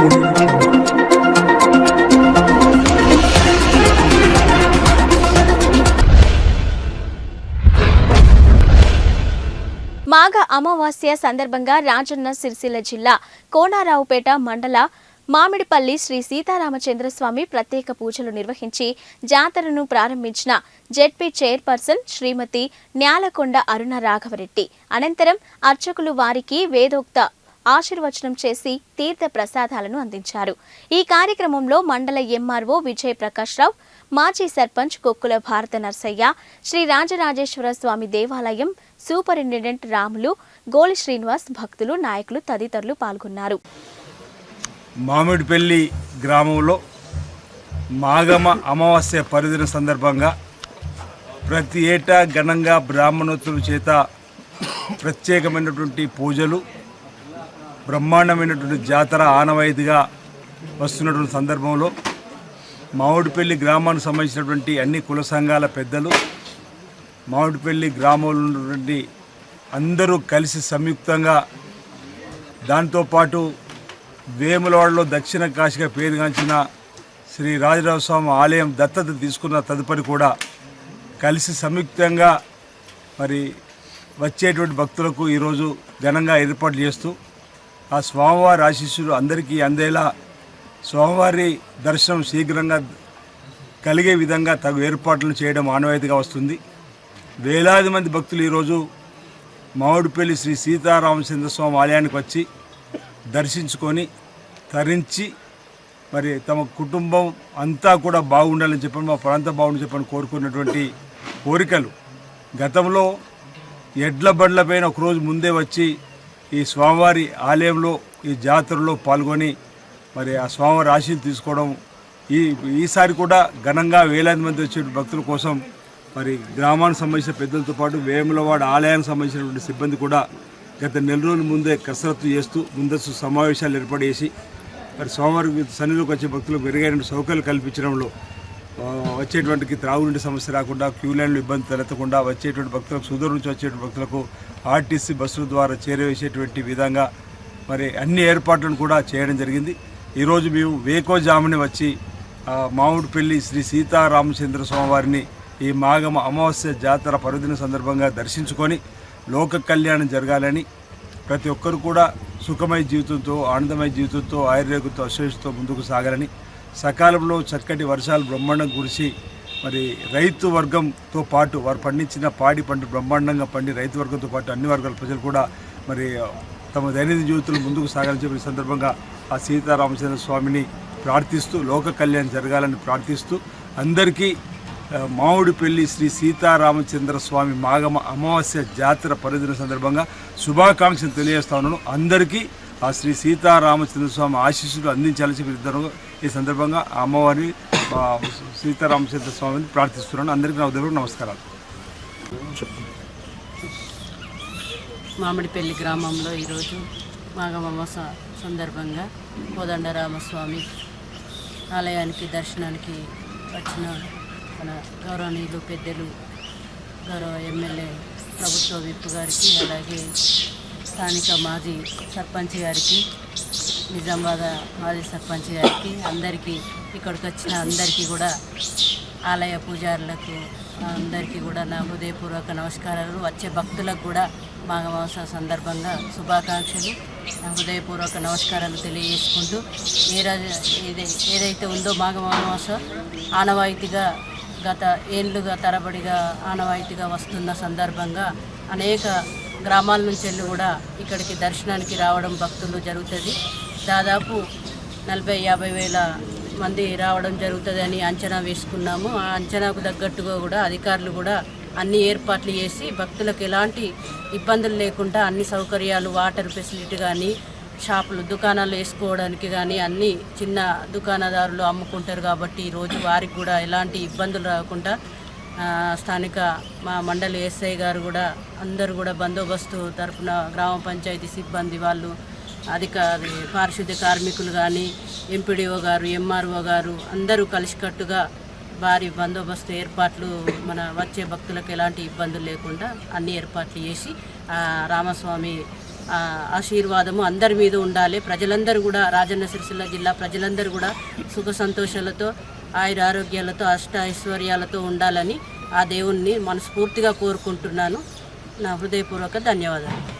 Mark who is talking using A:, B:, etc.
A: మాఘ అమావాస్య సందర్భంగా రాజన్న సిరిసిల్ల జిల్లా కోనారావుపేట మండల మామిడిపల్లి శ్రీ సీతారామచంద్రస్వామి ప్రత్యేక పూజలు నిర్వహించి జాతరను ప్రారంభించిన జెడ్పీ చైర్పర్సన్ శ్రీమతి న్యాలకొండ అరుణ రాఘవరెడ్డి. అనంతరం అర్చకులు వారికి వేదోక్త ఆశీర్వచనం చేసి తీర్థ ప్రసాదాలను అందించారు. ఈ కార్యక్రమంలో మండల ఎంఆర్ఓ విజయ్ ప్రకాష్ రావు మాజీ సర్పంచ్ కొక్కుల భారత నర్సయ్య శ్రీ రాజరాజేశ్వర స్వామి దేవాలయం సూపరింటెండెంట్ రాములు గోలి శ్రీనివాస్ భక్తులు నాయకులు తదితరులు పాల్గొన్నారు.
B: మామిడిపల్లి గ్రామంలో మాగమ అమావాస్య పరిధిన సందర్భంగా ప్రతి ఏటా ఘనంగా బ్రాహ్మణోత్సవం చేత ప్రత్యేకమైనటువంటి పూజలు బ్రహ్మాండమైనటువంటి జాతర ఆనవాయితీగా వస్తున్నటువంటి సందర్భంలో మామిడిపల్లి గ్రామానికి సంబంధించినటువంటి అన్ని కుల సంఘాల పెద్దలు మామిడిపల్లి గ్రామంలో ఉన్నటువంటి అందరూ కలిసి సంయుక్తంగా దాంతోపాటు వేములవాడలో దక్షిణ కాశీగా పేరుగాంచిన శ్రీ రాజరాజస్వామి ఆలయం దత్తత తీసుకున్న తదుపరి కూడా కలిసి సంయుక్తంగా మరి వచ్చేటువంటి భక్తులకు ఈరోజు ఘనంగా ఏర్పాట్లు చేస్తూ ఆ స్వామివారి ఆశీస్సులు అందరికీ అందేలా స్వామివారి దర్శనం శీఘ్రంగా కలిగే విధంగా తగు ఏర్పాట్లు చేయడం ఆనవాయితీగా వస్తుంది. వేలాది మంది భక్తులు ఈరోజు మామిడిపల్లి శ్రీ సీతారామచంద్ర స్వామి ఆలయానికి వచ్చి దర్శించుకొని తరించి మరి తమ కుటుంబం అంతా కూడా బాగుండాలని చెప్పని మా ప్రాంతం బాగుండని చెప్పని కోరుకున్నటువంటి కోరికలు. గతంలో ఎడ్ల బండ్లపైన ఒకరోజు ముందే వచ్చి ఈ స్వామివారి ఆలయంలో ఈ జాతరలో పాల్గొని మరి ఆ స్వామివారి ఆశీలు తీసుకోవడం ఈ ఈసారి కూడా ఘనంగా వేలాది మంది వచ్చే భక్తుల కోసం మరి గ్రామానికి సంబంధించిన పెద్దలతో పాటు వేములవాడ ఆలయానికి సంబంధించినటువంటి సిబ్బంది కూడా గత నెల రోజుల ముందే కసరత్తు చేస్తూ ముందస్తు సమావేశాలు ఏర్పాటు చేసి మరి స్వామివారి సన్నిధిలోకి వచ్చే భక్తులకు మెరుగైన సౌకర్యాలు కల్పించడంలో వచ్చేటువంటి త్రాగునీటి సమస్య రాకుండా క్యూ లైన్లు ఇబ్బంది తలెత్తకుండా వచ్చేటువంటి భక్తులకు సుదూరం నుంచి వచ్చేటువంటి భక్తులకు ఆర్టీసీ బస్సుల ద్వారా చేరవేసేటువంటి విధంగా మరి అన్ని ఏర్పాట్లను కూడా చేయడం జరిగింది. ఈరోజు మేము వేకోజాముని వచ్చి మామిడిపల్లి శ్రీ సీతారామచంద్ర స్వామివారిని ఈ మాగమ అమావాస్య జాతర పర్వదిన సందర్భంగా దర్శించుకొని లోక కళ్యాణం జరగాలని ప్రతి ఒక్కరు కూడా సుఖమయ జీవితంతో ఆనందమయ జీవితంతో ఆయుర్వేదంతో అశేషతో ముందుకు సాగాలని సకాలంలో చక్కటి వర్షాలు బ్రహ్మాండం కురిసి మరి రైతు వర్గంతో పాటు వారు పండించిన పాడి పంట బ్రహ్మాండంగా పండి రైతు వర్గంతో పాటు అన్ని వర్గాల ప్రజలు కూడా మరి తమ దైనందిన జీవితంలో ముందుకు సాగాలని చెప్పి సందర్భంగా ఆ సీతారామచంద్ర స్వామిని ప్రార్థిస్తూ లోక కళ్యాణం జరగాలని ప్రార్థిస్తూ అందరికీ ఆ, మామిడిపల్లి శ్రీ సీతారామచంద్ర స్వామి మాగమ అమావాస్య జాతర పరిధిన సందర్భంగా శుభాకాంక్షలు తెలియజేస్తా ఉన్నాను. అందరికీ ఆ శ్రీ సీతారామచంద్ర స్వామి ఆశీస్సులు అందించాలని చెప్పి ఇద్దరు ఈ సందర్భంగా అమ్మవారిని అమ్మవారి సీతారామచంద్ర స్వామిని ప్రార్థిస్తున్నాను. అందరికీ నా ఉదయం నమస్కారాలు.
C: మామిడిపల్లి గ్రామంలో ఈరోజు మాఘమాస సందర్భంగా కోదండరామస్వామి ఆలయానికి దర్శనానికి వచ్చిన మన గౌరవనీయులు పెద్దలు గౌరవ ఎమ్మెల్యే ప్రభుత్వ విప్పు గారికి అలాగే స్థానిక మాజీ సర్పంచ్ గారికి నిజామాబాద్ మాజీ సర్పంచ్ గారికి అందరికీ ఇక్కడికి వచ్చిన అందరికీ కూడా ఆలయ పూజారులకు అందరికీ కూడా నా హృదయపూర్వక నమస్కారాలు. వచ్చే భక్తులకు కూడా మాఘమాస సందర్భంగా శుభాకాంక్షలు. నా హృదయపూర్వక నమస్కారాలు తెలియజేసుకుంటూ ఏ ఏదైతే ఉందో మాఘమాస ఆనవాయితీగా గత ఏళ్ళుగా తరబడిగా ఆనవాయితీగా వస్తున్న సందర్భంగా అనేక గ్రామాల నుంచి వెళ్ళి కూడా ఇక్కడికి దర్శనానికి రావడం భక్తులు జరుగుతుంది. దాదాపు నలభై యాభై వేల మంది రావడం జరుగుతుందని అంచనా వేసుకున్నాము. ఆ అంచనాకు తగ్గట్టుగా కూడా అధికారులు కూడా అన్ని ఏర్పాట్లు చేసి భక్తులకు ఎలాంటి ఇబ్బందులు లేకుండా అన్ని సౌకర్యాలు వాటర్ ఫెసిలిటీ కానీ షాపులు దుకాణాలు వేసుకోవడానికి కానీ అన్ని చిన్న దుకాణదారులు అమ్ముకుంటారు కాబట్టి ఈరోజు వారికి కూడా ఎలాంటి ఇబ్బందులు రాకుండా స్థానిక మా మండలి ఎస్ఐ గారు కూడా అందరూ కూడా బందోబస్తు తరపున గ్రామ పంచాయతీ సిబ్బంది వాళ్ళు అధికారి పారిశుద్ధ్య కార్మికులు కానీ ఎంపీడీఓ గారు ఎంఆర్ఓ గారు అందరూ కలిసికట్టుగా భారీ బందోబస్తు ఏర్పాట్లు మన వచ్చే భక్తులకు ఎలాంటి ఇబ్బందులు లేకుండా అన్ని ఏర్పాట్లు చేసి రామస్వామి ఆశీర్వాదము అందరి మీద ఉండాలి. ప్రజలందరూ కూడా రాజన్న సిరిసిల్ల జిల్లా ప్రజలందరూ కూడా సుఖ సంతోషాలతో ఆయుర ఆరోగ్యాలతో అష్ట ఐశ్వర్యాలతో ఉండాలని ఆ దేవుణ్ణి మనస్ఫూర్తిగా కోరుకుంటున్నాను. నా హృదయపూర్వక ధన్యవాదాలు.